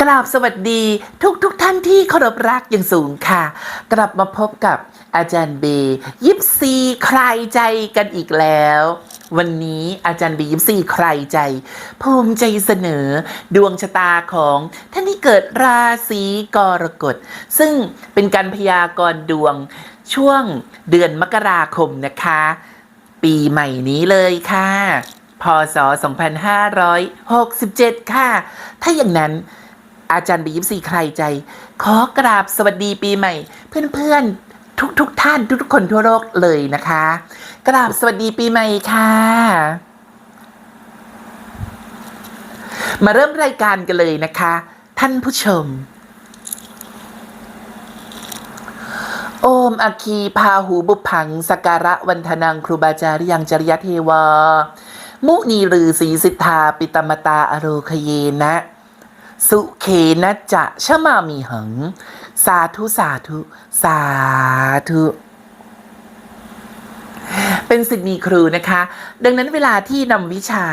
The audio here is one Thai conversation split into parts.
กราบสวัสดีทุกทุกท่านที่เคารพรักอย่างสูงค่ะ กลับมาพบกับอาจารย์เบยิปซีใครใจกันอีกแล้ว วันนี้อาจารย์เบยิปซีใครใจ ภูมิใจเสนอดวงชะตาของท่านที่เกิดราศีกรกฎ ซึ่งเป็นการพยากรณ์ดวงช่วงเดือนมกราคมนะคะ ปีใหม่นี้เลยค่ะพศ 2567 ค่ะ ถ้าอย่างนั้น อาจารย์บียิปซีใครใจ ขอกราบสวัสดีปีใหม่ เพื่อนๆ ทุกๆท่าน ทุกๆ คนทั่วโลกเลยนะคะ กราบสวัสดีปีใหม่ค่ะ มาเริ่มรายการกันเลยนะคะ ท่านผู้ชม โอมอคีพาหูบุพังสการะวันธนังครูบาจารยังจริยเทวา มุนีรือสีสิทธาปิตมตาอโรคเยนะ สุเคนะจะชะมามีหัง สาธุ สาธุ สาธุเป็นสิทธิ์มีครูนะคะ ดังนั้นเวลาที่นำวิชา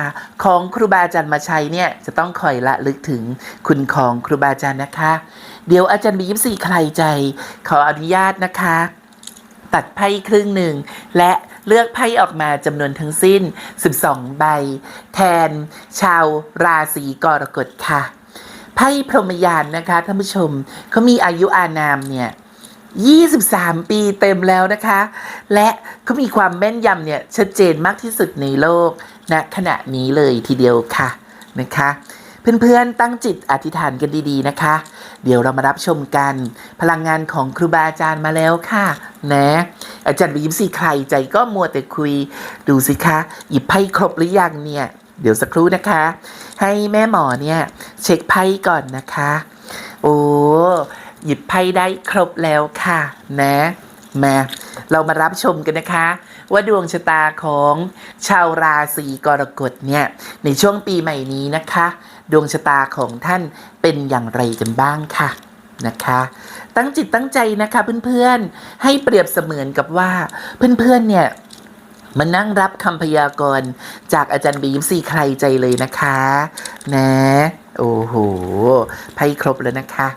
ของครูบาอาจารย์มาใช้เนี่ยจะต้องคอยละลึกถึงคุณของครูบาอาจารย์นะคะ เดี๋ยวอาจารย์มียิปซีใครใจ ขออนุญาตนะคะ ตัดไพ่ครึ่งหนึ่ง และเลือกไพ่ออกมาจำนวนทั้งสิ้น 12 ใบ แทน ชาวราศีกรกฎค่ะ ไพ่พรหมยานนะคะท่านผู้ชมเขามีอายุอานามเนี่ย23 ปีเต็มแล้วนะคะ และเขามีความแม่นยำเนี่ยชัดเจนมากที่สุดในโลกณขณะนี้เลยทีเดียวค่ะนะคะ เพื่อนๆตั้งจิตอธิษฐานกันดีๆนะคะ เดี๋ยวเรามารับชมกัน พลังงานของครูบาอาจารย์มาแล้วค่ะนะอาจารย์ไปยิ้มสีใครใจก็มัวแต่คุยดูสิคะ หยิบไพ่ครบหรือยังเนี่ย เดี๋ยวสักครู่นะคะ ให้แม่หมอเนี่ยเช็คไพ่ก่อนนะคะ โอ้หยิบไพ่ได้ครบแล้วค่ะนะมาเรามารับชมกันนะคะ ว่าดวงชะตาของชาวราศีกรกฎเนี่ยในช่วงปีใหม่นี้นะคะ ดวงชะตาของท่านเป็นอย่างไรกันบ้างค่ะนะคะ ตั้งจิตตั้งใจนะคะเพื่อนๆให้เปรียบเสมือนกับว่าเพื่อนๆเนี่ย มานั่งรับคำพยากรณ์จากอาจารย์บีมซีใครใจเลยนะคะ นะ โอ้โหไพ่ครบแล้วนะคะ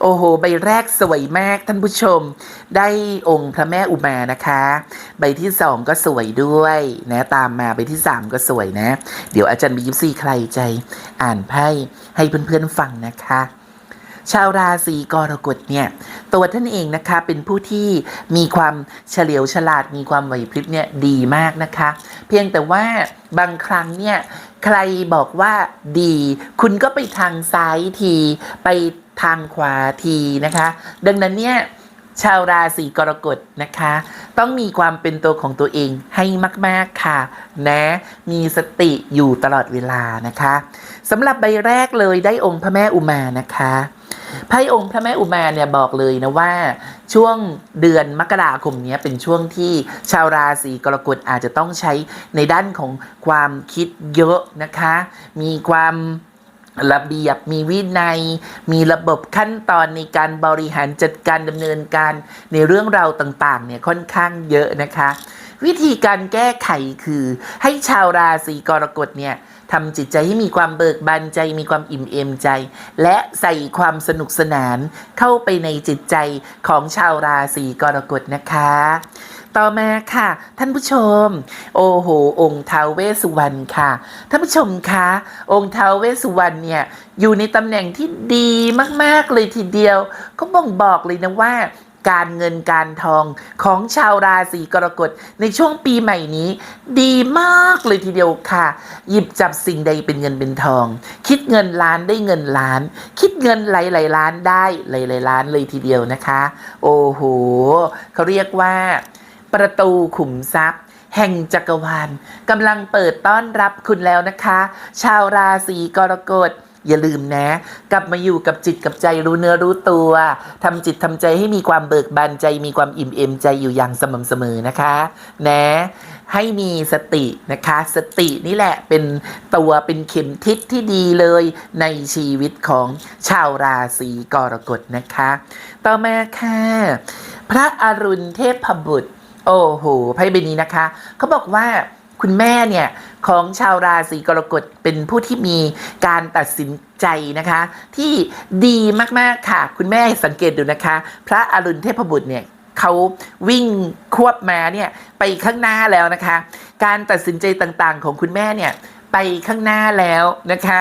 โอ้โห ใบแรกสวยมากท่านผู้ชม ได้องค์พระแม่อุมานะคะ ใบที่สองก็สวยด้วยนะ ตามมาใบที่สามก็สวยนะ เดี๋ยวอาจารย์บีมซีใครใจ อ่านไพ่ให้เพื่อนๆฟังนะคะ ชาวราศีกรกฎเนี่ยตัวท่านเองนะคะเป็นผู้ที่มีความเฉลียวฉลาดมีความไหวพริบเนี่ยดีมากนะคะ เพียงแต่ว่าบางครั้งเนี่ยใครบอกว่าดี คุณก็ไปทางซ้ายทีไปทางขวาทีนะคะ ดังนั้นเนี่ยชาวราศีกรกฎนะคะ ต้องมีความเป็นตัวของตัวเองให้มาก ๆ ค่ะ นะ มีสติอยู่ตลอดเวลานะคะสำหรับใบแรกเลยได้องค์พระแม่อุมานะคะ ไพ่องค์พระแม่อุมาเนี่ยบอกเลยนะว่าช่วงเดือนมกราคมนี้เป็นช่วงที่ชาวราศีกรกฎอาจจะต้องใช้ในด้านของความคิดเยอะนะคะ มีความระเบียบมีวินัย มีระบบขั้นตอนในการบริหารจัดการดำเนินการในเรื่องราวต่างๆเนี่ยค่อนข้างเยอะนะคะ วิธีการแก้ไขคือให้ชาวราศีกรกฎเนี่ย ทำจิตใจให้มีความเบิกบานใจ มีความอิ่มเอมใจ และใส่ความสนุกสนานเข้าไปในจิตใจของชาวราศีกรกฎนะคะ ต่อมาค่ะ ท่านผู้ชม โอ้โห องค์ท้าวเวสุวรรณค่ะ ท่านผู้ชมคะ องค์ท้าวเวสุวรรณเนี่ยอยู่ในตำแหน่งที่ดีมาก ๆ เลยทีเดียว ก็บ่งบอกเลยนะว่า การเงินการทองของชาวราศีกรกฎในช่วงปีใหม่นี้ ดีมากเลยทีเดียวค่ะ หยิบจับสิ่งใดเป็นเงินเป็นทอง คิดเงินล้านได้เงินล้าน คิดเงินหลายๆล้านได้หลายๆล้านเลยทีเดียวนะคะ โอ้โหเขาเรียกว่า ประตูขุมทรัพย์แห่งจักรวาลกำลังเปิดต้อนรับคุณแล้วนะคะ ชาวราศีกรกฎ อย่าลืมนะ กลับมาอยู่กับจิตกับใจรู้เนื้อรู้ตัวทำจิตทำใจให้มีความเบิกบานใจ มีความอิ่มเอมใจอยู่อย่างสม่ำเสมอนะคะ นะ ให้มีสตินะคะ สตินี่แหละเป็นตัวเป็นเข็มทิศที่ดีเลยในชีวิตของชาวราศีกรกฎนะคะ ต่อมาค่ะ พระอรุณเทพบุตร โอ้โหไพ่ใบนี้นะคะ เขาบอกว่า คุณแม่เนี่ยของชาวราศีกรกฎเป็นผู้ที่มีการตัดสินใจนะคะ ที่ดีมากๆค่ะ คุณแม่สังเกตดูนะคะ พระอรุณเทพบุตรเนี่ยเขาวิ่งควบมาเนี่ยไปข้างหน้าแล้วนะคะ การตัดสินใจต่างๆ ของคุณแม่เนี่ยไปข้างหน้าแล้วนะคะ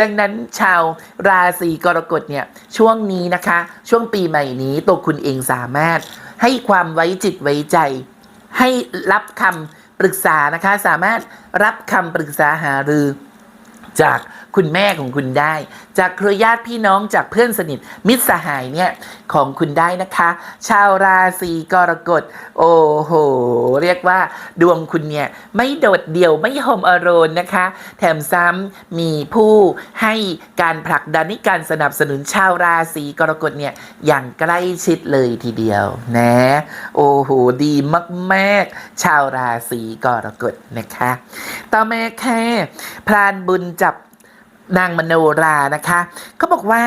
ดังนั้นชาวราศีกรกฎเนี่ยช่วงนี้นะคะ ช่วงปีใหม่นี้ตัวคุณเองสามารถให้ความไว้จิตไว้ใจ ให้รับคำ ปรึกษานะคะ สามารถรับคำปรึกษาหารือจาก คุณแม่ของคุณได้ จากเครือญาติพี่น้องจากเพื่อนสนิทมิตรสหายเนี่ยของคุณได้นะคะ ชาวราศีกรกฎโอ้โห เรียกว่าดวงคุณเนี่ยไม่โดดเดี่ยวไม่โฮมอโรนนะคะ แถมซ้ำมีผู้ให้การผลักดันในการสนับสนุนชาวราศีกรกฎเนี่ยอย่างใกล้ชิดเลยทีเดียวนะโอ้โหดีมากๆ ชาวราศีกรกฎนะคะ ต่อมาแค่พรานบุญจับ นางมโนรานะคะเขาบอกว่า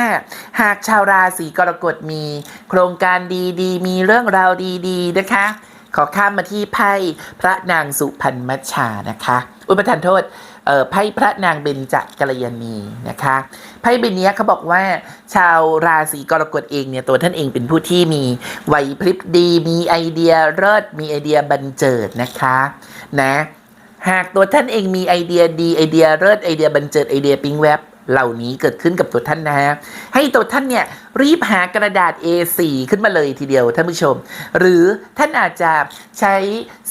หากชาวราศีกรกฎมี โครงการดีๆ มีเรื่องราวดีๆนะคะ ขอข้ามมาที่ไพ่พระนางสุพรรณมัชชานะคะ อุปทานโทษเอ่อไพ่พระนางเบญจกัลยาณีนะคะไพ่ใบนี้เขาบอกว่า ชาวราศีกรกฎเองเนี่ยตัวท่านเองเป็นผู้ที่มีไหวพริบดี มีไอเดียเลิศมีไอเดียบันเจิดนะคะ นะ หากตัวท่านเองมีไอเดียดีไอเดียเลิศไอเดียบันเจิดไอเดียปิ๊งแว็บเหล่านี้เกิดขึ้นกับตัวท่านนะฮะ ให้ตัวท่านเนี่ยรีบหากระดาษ A4 ขึ้นมาเลยทีเดียวท่านผู้ชม หรือท่านอาจจะใช้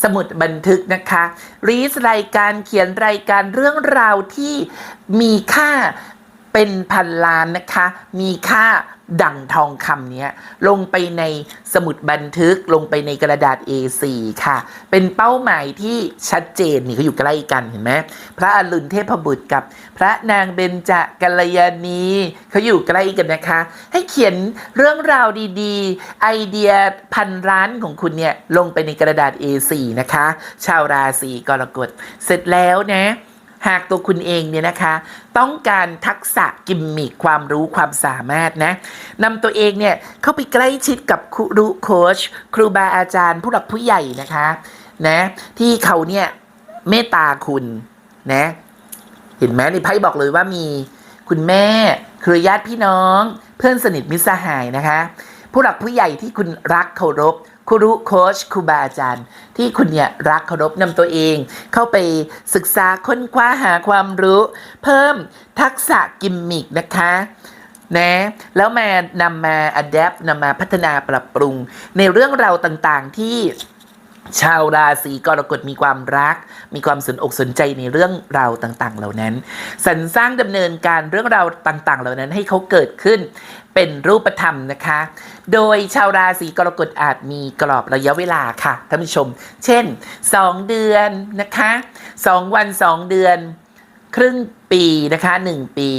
สมุดบันทึกนะคะรีสรายการเขียนรายการเรื่องราวที่มีค่าเป็นพันล้านนะคะ มีค่า ดั่งทองคำเนี้ยลงไปในสมุดบันทึกลงไปในกระดาษ A4 ค่ะ เป็นเป้าหมายที่ชัดเจนนี่เขาอยู่ใกล้กันเห็นไหมพระอรุณเทพบุตรกับ พระนางเบญจกัลยาณีเขาอยู่ใกล้กันนะคะ ให้เขียนเรื่องราวดีๆ ไอเดียพันร้านของคุณเนี่ยลงไปในกระดาษ A4 นะคะ ชาวราศีกรกฎเสร็จแล้วนะ หากตัวคุณเองเนี่ยนะคะ ต้องการทักษะกิมมิคความรู้ความสามารถนะนำตัวเองเนี่ยเข้าไปใกล้ชิดกับครูโค้ชครูบาอาจารย์ ผู้หลักผู้ใหญ่นะคะนะที่เขาเนี่ยเมตตาคุณนะเห็นไหมในไพ่บอกเลยว่ามีคุณแม่เครือญาติพี่น้อง เพื่อนสนิทมิตรสหายนะคะ ผู้หลักผู้ใหญ่ที่คุณรักเคารพ ครูโค้ชครูบาอาจารย์ ที่คุณเนี่ยรักเคารพนำตัวเอง เข้าไปศึกษาค้นคว้าหาความรู้ เพิ่มทักษะกิมมิกนะคะนะแล้วมานำมาอัดแอปนำมาพัฒนาปรับปรุงในเรื่องราวต่างๆที่ ชาวราศีกรกฎมีความรัก มีความสนอกสนใจในเรื่องราวต่างๆ เหล่านั้นสรรสร้างดำเนินการเรื่องราวต่าง ๆ เหล่านั้นให้เขาเกิดขึ้นเป็นรูปธรรมนะคะ โดยชาวราศีกรกฎอาจมีกรอบระยะเวลาค่ะท่านผู้ชม เช่น 2 เดือนนะคะ 2 วัน 2 เดือน ครึ่งปีนะคะ 1 ปี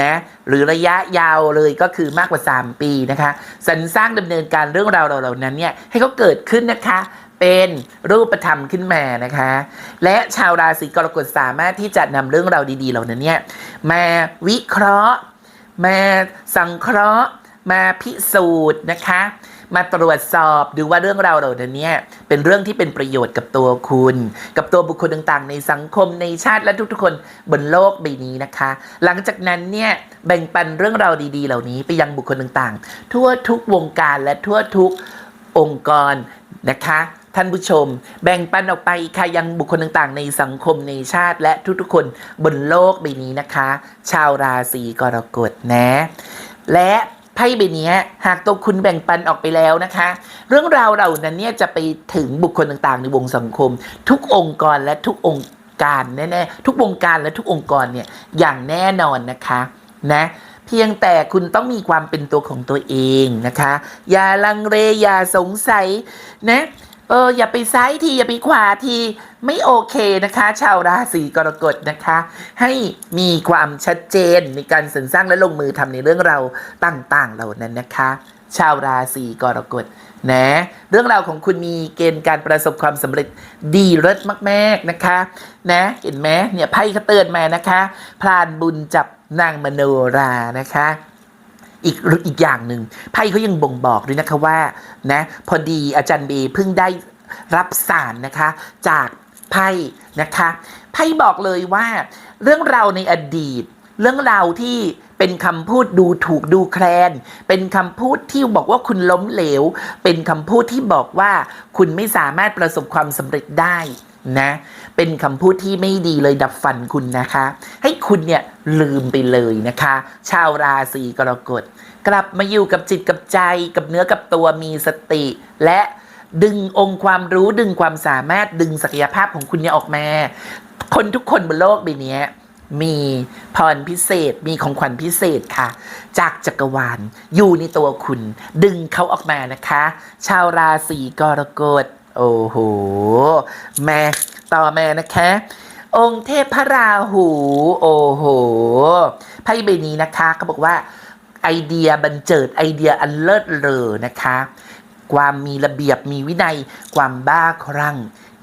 นะหรือระยะยาวเลยก็คือมากกว่า 3 ปีนะคะสรรสร้างดำเนินการเรื่องราวเหล่านั้นเนี่ยให้เขาเกิดขึ้นนะคะ เป็นรูปธรรมขึ้นมานะคะ และชาวราศีกรกฎสามารถที่จะนำเรื่องราวดีๆ เหล่านั้นเนี่ยมาวิเคราะห์ มาสังเคราะห์ มาพิสูจน์นะคะ มาตรวจสอบดูว่าเรื่องราวเหล่านั้นเนี่ยเป็นเรื่องที่เป็นประโยชน์กับตัวคุณ กับตัวบุคคลต่างๆ ในสังคมในชาติและทุกๆคนบนโลกใบนี้นะคะ หลังจากนั้นเนี่ยแบ่งปันเรื่องราวดีๆ เหล่านี้ไปยังบุคคลต่างๆ ทั่วทุกวงการและทั่วทุกองค์กรนะคะ ท่านผู้ชม แบ่งปันออกไปค่ะยังบุคคลต่างๆ ในสังคมในชาติและทุกๆคนบนโลกใบนี้นะคะ ชาวราศีกรกฎนะ และไพ่ใบนี้หากตัวคุณแบ่งปันออกไปแล้วนะคะ เรื่องราวเหล่านั้นเนี่ยจะไปถึงบุคคลต่างๆ ในวงสังคม ทุกองค์กรและทุกองค์การแน่ๆทุกวงการและทุกองค์กรเนี่ยอย่างแน่นอนนะคะนะเพียงแต่คุณต้องมีความเป็นตัวของตัวเองนะคะ อย่าลังเลอย่าสงสัยนะ เอออย่าไปซ้ายที อย่าไปขวาที ไม่โอเคนะคะ ชาวราศีกรกฎนะคะ ให้มีความชัดเจนในการสรรสร้างและลงมือทำในเรื่องราวต่างๆ เหล่านั้นนะคะ ชาวราศีกรกฎนะเรื่องราวของคุณมีเกณฑ์การประสบความสำเร็จดีเลิศมากๆนะคะ นะเห็นไหมเนี่ยไพ่เขาเตือนมานะคะพรานบุญจับนางมโนรานะคะ อีกอีกอย่างหนึ่งไพ่เขายังบ่งบอกด้วยนะคะว่านะพอดีอาจารย์เบย์เพิ่งได้รับสารนะคะ จากไพ่นะคะไพ่บอกเลยว่า เรื่องราวในอดีต เรื่องราวที่เป็นคำพูดดูถูกดูแคลน เป็นคำพูดที่บอกว่าคุณล้มเหลว เป็นคำพูดที่บอกว่าคุณไม่สามารถประสบความสำเร็จได้ นะ เป็นคำพูดที่ไม่ดีเลยดับฝันคุณนะคะ ให้คุณเนี่ยลืมไปเลยนะคะ ชาวราศีกรกฎ กลับมาอยู่กับจิตกับใจกับเนื้อกับตัวมีสติ และดึงองค์ความรู้ดึงความสามารถดึงศักยภาพของคุณเนี่ยออกมา คนทุกคนบนโลกใบนี้มีพรพิเศษ มีของขวัญพิเศษค่ะ จากจักรวาลอยู่ในตัวคุณ ดึงเขาออกมานะคะ ชาวราศีกรกฎ โอ้โหแม่ต่อมานะคะ องค์เทพพระราหู โอ้โหไพ่ใบนี้นะคะเขาบอกว่าไอเดียบันเจิดไอเดียอันเลิศเลอนะคะ ความมีระเบียบมีวินัย ความบ้าคลั่ง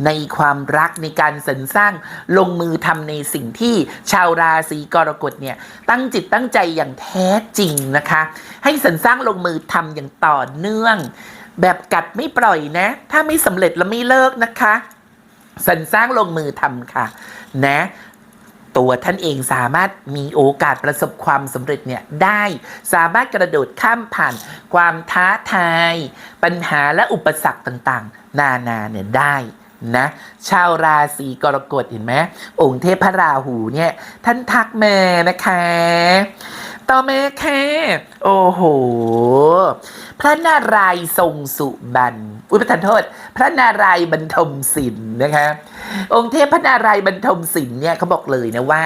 ในความรักในการสรรสร้างลงมือทำในสิ่งที่ชาวราศีกรกฎเนี่ย ตั้งจิตตั้งใจอย่างแท้จริงนะคะ ให้สรรสร้างลงมือทำอย่างต่อเนื่อง แบบกัดไม่ปล่อยนะ ถ้าไม่สำเร็จแล้วไม่เลิกนะคะสรรสร้างลงมือทำค่ะ นะ ตัวท่านเองสามารถมีโอกาสประสบความสำเร็จเนี่ยได้ สามารถกระโดดข้ามผ่าน ความท้าทาย ปัญหาและอุปสรรคต่างๆ นานาเนี่ยได้นะชาวราศีกรกฎเห็นไหมองค์เทพพระราหูเนี่ย ท่านทักมานะคะ ต่อมาค่ะโอ้โห พระนารายณ์ทรงสุบรรณอุยประทานโทษ พระนารายณ์บรรทมศิลป์นะคะ องค์เทพพระนารายณ์บรรทมศิลป์เนี่ยเขาบอกเลยนะว่า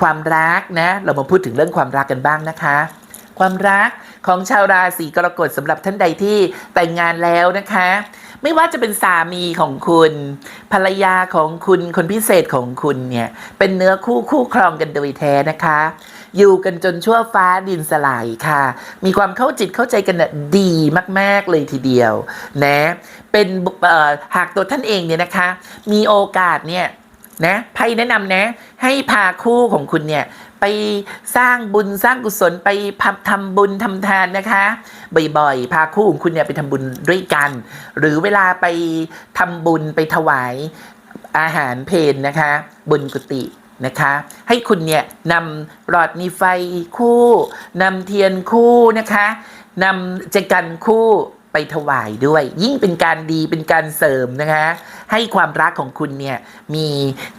ความรักนะ เรามาพูดถึงเรื่องความรักกันบ้างนะคะ ความรักของชาวราศีกรกฎสำหรับท่านใดที่แต่งงานแล้วนะคะ ไม่ว่าจะเป็นสามีของคุณ ภรรยาของคุณคนพิเศษของคุณเนี่ย เป็นเนื้อคู่คู่ครองกันโดยแท้นะคะ อยู่กันจนชั่วฟ้าดินสลายค่ะ มีความเข้าจิตเข้าใจกันน่ะดีมาก ๆ เลยทีเดียว นะ เป็นหากตัวท่านเองเนี่ยนะคะ มีโอกาสเนี่ยนะไพ่แนะนำนะ ให้พาคู่ของคุณเนี่ยไปสร้างบุญสร้างกุศลไปทำบุญทำทานนะคะบ่อยๆพาคู่ของคุณเนี่ยไปทำบุญด้วยกัน หรือเวลาไปทำบุญไปถวายอาหารเพนนะคะ บนกุฏิ นะคะ ให้คุณเนี่ยนำหลอดมีไฟคู่นำเทียนคู่นะคะนำเจกันคู่ไปถวายด้วย ยิ่งเป็นการดีเป็นการเสริมนะคะ ให้ความรักของคุณเนี่ยมี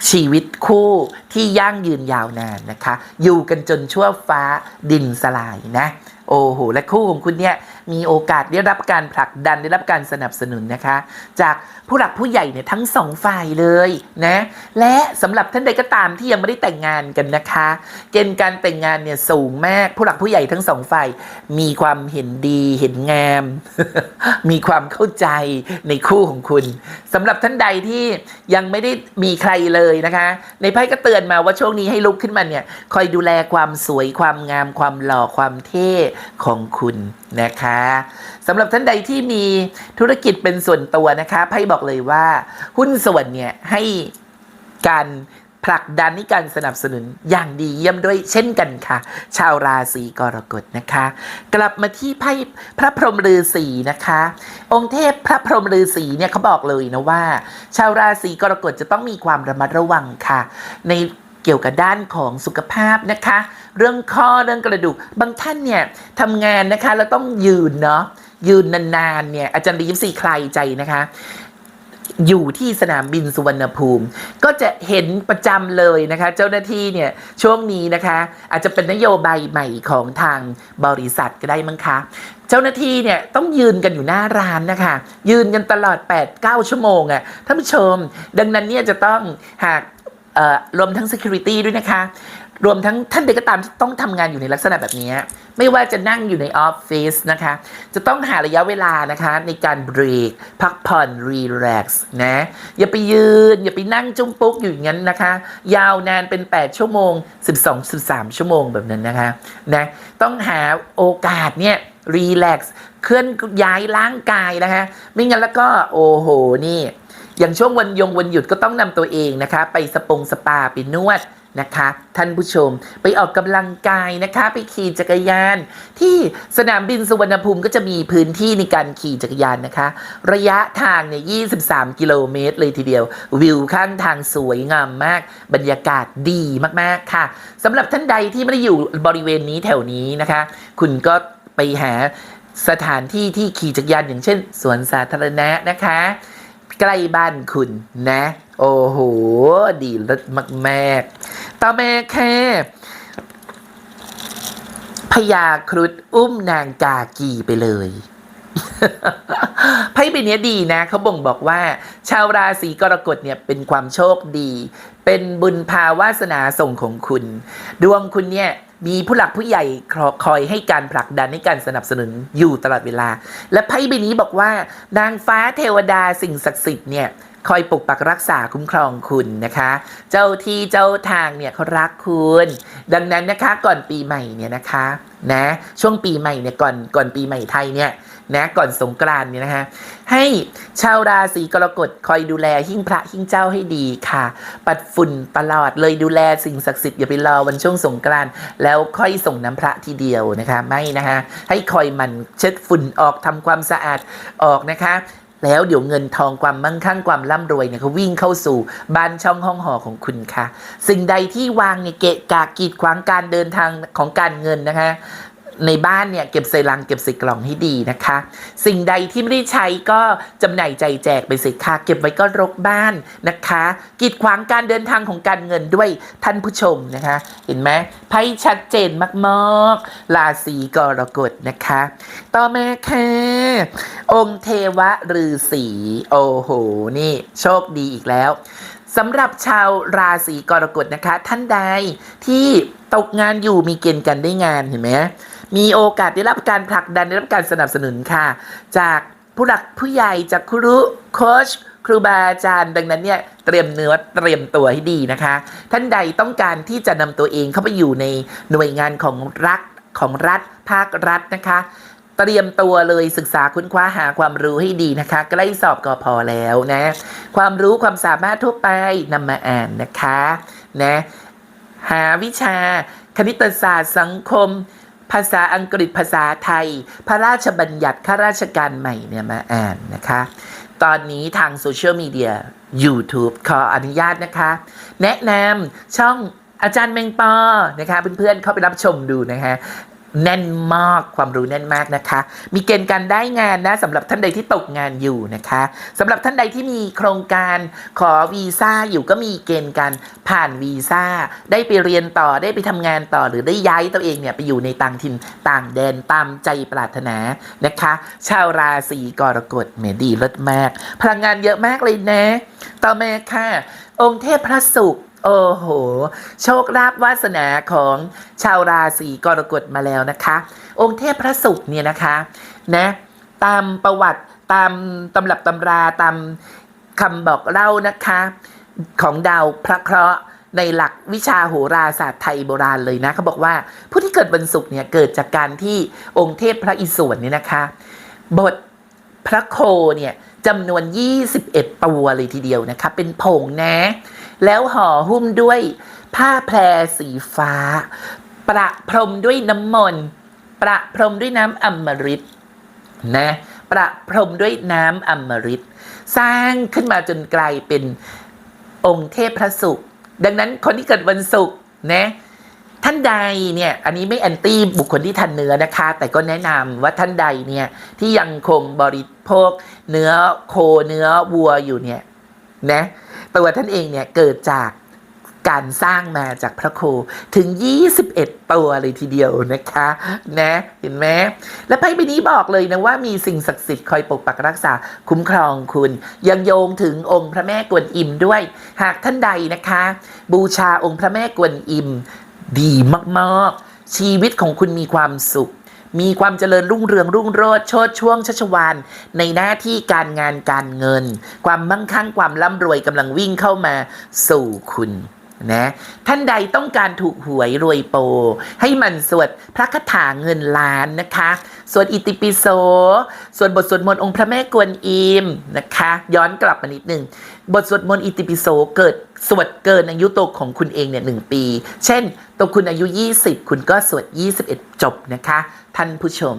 ชีวิตคู่ที่ยั่งยืนยาวนานนะคะ อยู่กันจนชั่วฟ้าดินสลายนะ โอ้โหและคู่ของคุณเนี่ย มีโอกาสได้รับการผลักดันได้รับการสนับสนุนนะคะ จากผู้หลักผู้ใหญ่เนี่ยทั้งสองฝ่ายเลยนะและสำหรับท่านใดก็ตามที่ยังไม่ได้แต่งงานกันนะคะ เกณฑ์การแต่งงานเนี่ยสูงมากผู้หลักผู้ใหญ่ทั้งสองฝ่ายมีความเห็นดีเห็นงาม มีความเข้าใจในคู่ของคุณสำหรับท่านใดที่ยังไม่ได้มีใครเลยนะคะ ในไพ่ก็เตือนมาว่าช่วงนี้ให้ลุกขึ้นมาเนี่ยคอยดูแลความสวยความงามความหล่อความเท่ของคุณนะคะสำหรับท่านใดที่มีธุรกิจเป็นส่วนตัวนะคะไพ่บอกเลยว่า หุ้นส่วนเนี่ยให้การผลักดันให้การสนับสนุนอย่างดีเยี่ยมด้วยเช่นกันค่ะ ชาวราศีกรกฎนะคะ กลับมาที่ไพ่พระพรหมฤาษีนะคะ องค์เทพพระพรหมฤาษีเนี่ยเขาบอกเลยนะว่า ชาวราศีกรกฎจะต้องมีความระมัดระวังค่ะ ใน เกี่ยวกับด้านของสุขภาพนะคะ เรื่องข้อเรื่องกระดูก บางท่านเนี่ยทำงานนะคะแล้วต้องยืนเนาะยืนนานๆเนี่ยอาจารย์ยิ้มซีใครใจนะคะอยู่ที่สนามบินสุวรรณภูมิ ก็จะเห็นประจำเลยนะคะ เจ้าหน้าที่เนี่ยช่วงนี้นะคะ อาจจะเป็นนโยบายใหม่ของทางบริษัทก็ได้มั้งคะ เจ้าหน้าที่เนี่ยต้องยืนกันอยู่หน้าร้านนะคะ ยืนกันตลอด 8-9 ชั่วโมงอะ่ะท่านผู้ชม ดังนั้นเนี่ยจะต้องหาก รวมทั้ง Security ด้วยนะคะ รวมทั้งท่านใดก็ตามที่ต้องทำงานอยู่ในลักษณะแบบนี้ ไม่ว่าจะนั่งอยู่ในออฟฟิศนะคะ จะต้องหาระยะเวลานะคะ ในการเบรกพักผ่อนรีแลกซ์นะ อย่าไปยืน อย่าไปนั่งจุ้มปุ๊กอยู่อย่างนั้นนะคะ ยาวนานเป็น 8 ชั่วโมง 12 13 ชั่วโมงแบบนั้นนะคะนะต้องหาโอกาสเนี่ยรีแลกซ์เคลื่อนย้ายร่างกายนะคะ ไม่งั้นแล้วก็โอ้โหนี่ อย่างช่วงวันยงวันหยุดก็ต้องนำตัวเองนะคะ ไปสปงสปาไปนวดนะคะ ท่านผู้ชมไปออกกำลังกายนะคะ ไปขี่จักรยาน ที่สนามบินสุวรรณภูมิก็จะมีพื้นที่ในการขี่จักรยานนะคะ ระยะทางเนี่ย23 กิโลเมตรเลยทีเดียว วิวข้างทางสวยงามมาก บรรยากาศดีมากๆค่ะสำหรับท่านใดที่ไม่ได้อยู่บริเวณนี้แถวนี้นะคะ คุณก็ไปหาสถานที่ที่ขี่จักรยานอย่างเช่น สวนสาธารณะนะคะ ใกล้บ้านคุณนะ โอ้โห ดีเลิศมากๆต่อมาแค่พญาครุฑอุ้มนางกากีไปเลยไพ่ใบนี้ดีนะเขาบ่งบอกว่า ชาวราศีกรกฎเนี่ยเป็นความโชคดี เป็นบุญภาวาสนาส่งของคุณ ดวงคุณเนี่ย มีผู้หลักผู้ใหญ่คอยให้การผลักดันให้การสนับสนุนอยู่ตลอดเวลา และไพ่ใบนี้บอกว่านางฟ้าเทวดาสิ่งศักดิ์สิทธิ์เนี่ยคอยปกปักรักษาคุ้มครองคุณนะคะ เจ้าที่เจ้าทางเนี่ยเขารักคุณ ดังนั้นนะคะก่อนปีใหม่เนี่ยนะคะนะช่วงปีใหม่เนี่ยก่อนก่อนปีใหม่ไทยเนี่ย นะก่อนสงกรานต์เนี่ยนะคะให้ชาวราศีกรกฎคอยดูแลหิ้งพระหิ้งเจ้าให้ดีค่ะ ปัดฝุ่นตลอดเลยดูแลสิ่งศักดิ์สิทธิ์อย่าไปรอวันช่วงสงกรานต์แล้วค่อยส่งน้ำพระทีเดียวนะคะไม่นะคะให้คอยหมันเช็ดฝุ่นออกทำความสะอาดออกนะคะแล้วเดี๋ยวเงินทองความมั่งคั่งความร่ำรวยเนี่ยเขาวิ่งเข้าสู่บ้านช่องห้องหอของคุณค่ะ สิ่งใดที่วางเนี่ยเกะกะกีดขวางการเดินทางของการเงินนะคะ ในบ้านเนี่ยเก็บใส่ลังเก็บใส่กล่องให้ดีนะคะ สิ่งใดที่ไม่ได้ใช้ก็จำหน่ายใจแจกไปสิค่ะเก็บไว้ก็รกบ้านนะคะ กีดขวางการเดินทางของการเงินด้วยท่านผู้ชมนะคะ เห็นไหมไพ่ชัดเจนมากๆราศีกรกฎนะคะ ต่อมาค่ะองค์เทวะฤาษีโอ้โหนี่โชคดีอีกแล้วสำหรับชาวราศีกรกฎนะคะ ท่านใดที่ตกงานอยู่มีเกณฑ์กันได้งานเห็นไหม มีโอกาสได้รับการผลักดันได้รับการสนับสนุนค่ะ จากผู้หลักผู้ใหญ่จากครูโค้ชครูบาอาจารย์ดังนั้นเนี่ยเตรียมเนื้อเตรียมตัวให้ดีนะคะ ท่านใดต้องการที่จะนำตัวเองเข้าไปอยู่ในหน่วยงานของรัฐของรัฐ ภาครัฐนะคะ เตรียมตัวเลยศึกษาค้นคว้าหาความรู้ให้ดีนะคะ ใกล้สอบกอพอแล้วนะ ความรู้ความสามารถทั่วไปนำมาอ่านนะคะนะหาวิชาคณิตศาสตร์สังคม ภาษาอังกฤษภาษาไทย พระราชบัญญัติข้าราชการใหม่เนี่ยมาอ่านนะคะ ตอนนี้ทางโซเชียลมีเดีย YouTube ขออนุญาตนะคะ แนะนำช่องอาจารย์แมงปอนะคะเพื่อนๆเข้าไปรับชมดูนะคะ แน่นมากความรู้แน่นมากนะคะ มีเกณฑ์การได้งานนะสำหรับท่านใดที่ตกงานอยู่นะคะสำหรับท่านใดที่มีโครงการขอวีซ่าอยู่ก็มีเกณฑ์การผ่านวีซ่าได้ไปเรียนต่อได้ไปทำงานต่อหรือได้ย้ายตัวเองเนี่ยไปอยู่ในต่างถิ่นต่างแดนตามใจปรารถนานะคะ ชาวราศีกรกฎเมดีเลิศมาก พลังงานเยอะมากเลยนะ ต่อมาค่ะ องค์เทพพระศุกร์ โอ้โห โชคลาภวาสนาของชาวราศีกรกฎมาแล้วนะคะ องค์เทพพระศุกร์เนี่ยนะคะนะตามประวัติตามตำรับตำราตามคำบอกเล่านะคะ ของดาวพระเคราะห์ในหลักวิชาโหราศาสตร์ไทยโบราณเลยนะเขาบอกว่าผู้ที่เกิดวันศุกร์เนี่ยเกิดจากการที่องค์เทพพระอิศวรเนี่ยนะคะ บทพระโคเนี่ยจำนวน 21 ตัวเลยทีเดียวนะคะ เป็นผงนะ แล้วห่อหุ้มด้วยผ้าแพรสีฟ้า ประพรมด้วยน้ำมนต์ประพรมด้วยน้ำอมฤตนะประพรมด้วยน้ำอมฤตสร้างขึ้นมาจนกลายเป็นองค์เทพพระศุกร์ดังนั้นคนที่เกิดวันศุกร์นะท่านใดเนี่ยอันนี้ไม่แอนตี้บุคคลที่ทานเนื้อนะคะ แต่ก็แนะนำว่าท่านใดเนี่ยที่ยังคงบริโภคเนื้อโคเนื้อวัวอยู่เนี่ยนะ ตัวท่านเองเนี่ยเกิดจากการสร้างมาจากพระโคถึง 21 ตัวเลยทีเดียวนะคะนะเห็นไหมและไพ่ใบนี้บอกเลยนะว่ามีสิ่งศักดิ์สิทธิ์คอยปกปักรักษาคุ้มครองคุณ ยังโยงถึงองค์พระแม่กวนอิมด้วย หากท่านใดนะคะ บูชาองค์พระแม่กวนอิม ดีมากๆ ชีวิตของคุณมีความสุข มีความเจริญรุ่งเรืองรุ่งโรจน์โชดช่วงชัชวานในหน้าที่การงานการเงิน ความมั่งคั่งความร่ำรวยกำลังวิ่งเข้ามาสู่คุณนะท่านใดต้องการถูกหวยรวยโป ให้มันสวดพระคาถาเงินล้านนะคะ สวดอิติปิโสสวดบทสวดมนต์องค์พระแม่กวนอิมนะคะ ย้อนกลับมานิดหนึ่งบทสวดมนต์อิติปิโสเกิดสวดเกินอายุตัวของคุณเองเนี่ยหนึ่งปี เช่นตัวคุณอายุ 20 คุณก็สวด 21 จบนะคะ ท่านผู้ชม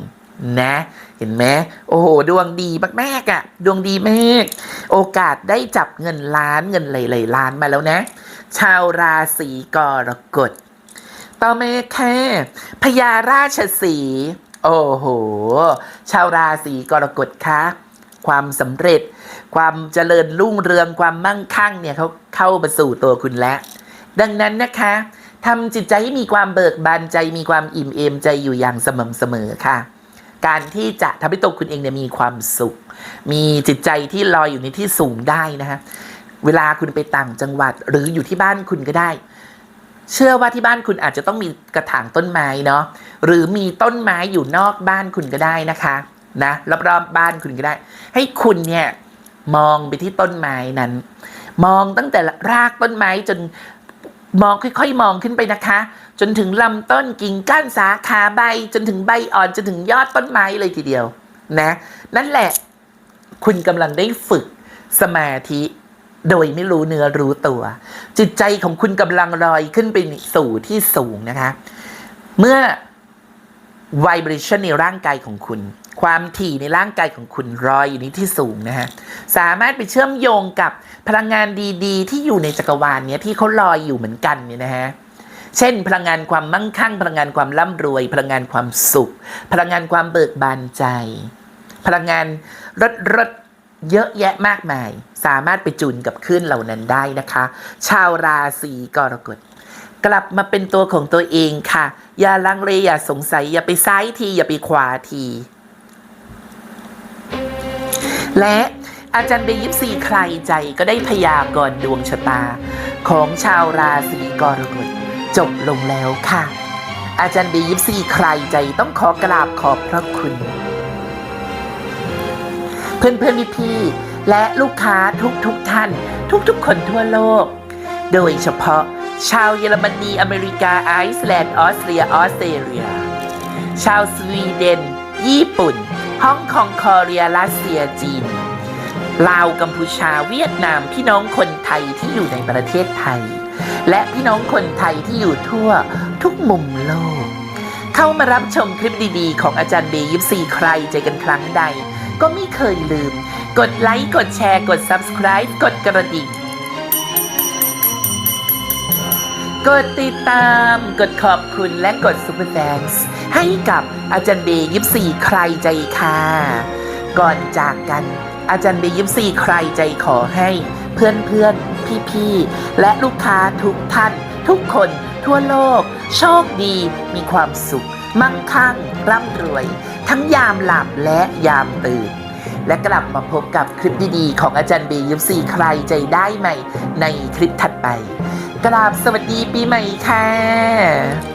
นะ เห็นไหมโอ้โห ดวงดีมากๆอะ่ะ ดวงดีมากโอกาสได้จับเงินล้านเงินหลายๆล้านมาแล้วนะ ชาวราศีกรกฎต่อมาค่ะพญาราชสีห์ โอ้โห ชาวราศีกรกฎคะความสำเร็จ ความเจริญรุ่งเรืองความมั่งคั่งเนี่ยเขาเข้ามาสู่ตัวคุณแล้ว ดังนั้นนะคะทำจิตใจให้มีความเบิกบานใจมีความอิ่มเอมใจอยู่อย่างสม่ำเสมอค่ะ การที่จะทำให้ตัวคุณเองเนี่ยมีความสุข มีจิตใจที่ลอยอยู่ในที่สูงได้นะฮะเวลาคุณไปต่างจังหวัดหรืออยู่ที่บ้านคุณก็ได้ เชื่อว่าที่บ้านคุณอาจจะต้องมีกระถางต้นไม้เนาะหรือมีต้นไม้อยู่นอกบ้านคุณก็ได้นะคะนะรอบๆบ้านคุณก็ได้ ให้คุณเนี่ยมองไปที่ต้นไม้นั้น มองตั้งแต่รากต้นไม้จนมองค่อยๆ มองขึ้นไปนะคะ จนถึงลำต้นกิ่งก้านสาขาใบ จนถึงใบอ่อนจนถึงยอดต้นไม้เลยทีเดียวนะ นั่นแหละ คุณกำลังได้ฝึกสมาธิ โดยไม่รู้เนื้อรู้ตัว จิตใจของคุณกำลังลอยขึ้นไปสู่ที่สูงนะคะ เมื่อ vibration ในร่างกายของคุณ ความถี่ในร่างกายของคุณลอยอยู่ในที่สูงนะฮะสามารถไปเชื่อมโยงกับพลังงานดีๆ ที่อยู่ในจักรวาลเนี้ยที่เขาลอยอยู่เหมือนกันเนี่ยนะฮะเช่น พลังงานความมั่งคั่ง พลังงานความร่ำรวย พลังงานความสุข พลังงานความเบิกบานใจ พลังงานรดรด เยอะแยะมากมาย สามารถไปจุนกับคลื่นเหล่านั้นได้นะคะ ชาวราศีกรกฎกลับมาเป็นตัวของตัวเองค่ะ อย่าลังเลอย่าสงสัย อย่าไปซ้ายที อย่าไปขวาที และอาจารย์เบยิปซีใครใจก็ได้พยากรณ์ดวงชะตา ของชาวราศีกรกฎจบลงแล้วค่ะ อาจารย์เบยิปซีใครใจต้องขอกราบขอบพระคุณ เพื่อนเพื่อนพี่พี่ๆและลูกค้าทุกทุกๆท่านทุกทุกๆ คนทั่วโลก โดยเฉพาะชาวเยอรมนีอเมริกาไอซ์แลนด์ออสเตรียออสเตรเลีย ชาวสวีเดน ญี่ปุ่นฮ่องกงคอเรียรัสเซียจีนลาวกัมพูชาเวียดนามพี่น้องคนไทยที่อยู่ในประเทศไทย และพี่น้องคนไทยที่อยู่ทั่วทุกมุมโลก เข้ามารับชมคลิปดีๆ ของอาจารย์เบยิปซีใครใจกันครั้งใด ก็ไม่เคยลืม กดไลค์กดแชร์กด Subscribe กดกระดิ่งกดติดตามกดขอบคุณและกด Super Thanks ให้กับอาจารย์เบยิปซีใครใจค่ะ ก่อนจากกันอาจารย์เบยิปซีใครใจขอให้ เพื่อนเพื่อนพี่พี่ๆและลูกค้าทุกท่าน ทุกคนทั่วโลก โชคดี มีความสุข มั่งคั่ง ร่ำรวย ทั้งยามหลับและยามตื่น และกลับมาพบกับคลิปดีๆ ของอาจารย์เบยิปซีใครใจได้ใหม่ในคลิปถัดไป กราบสวัสดีปีใหม่ค่ะ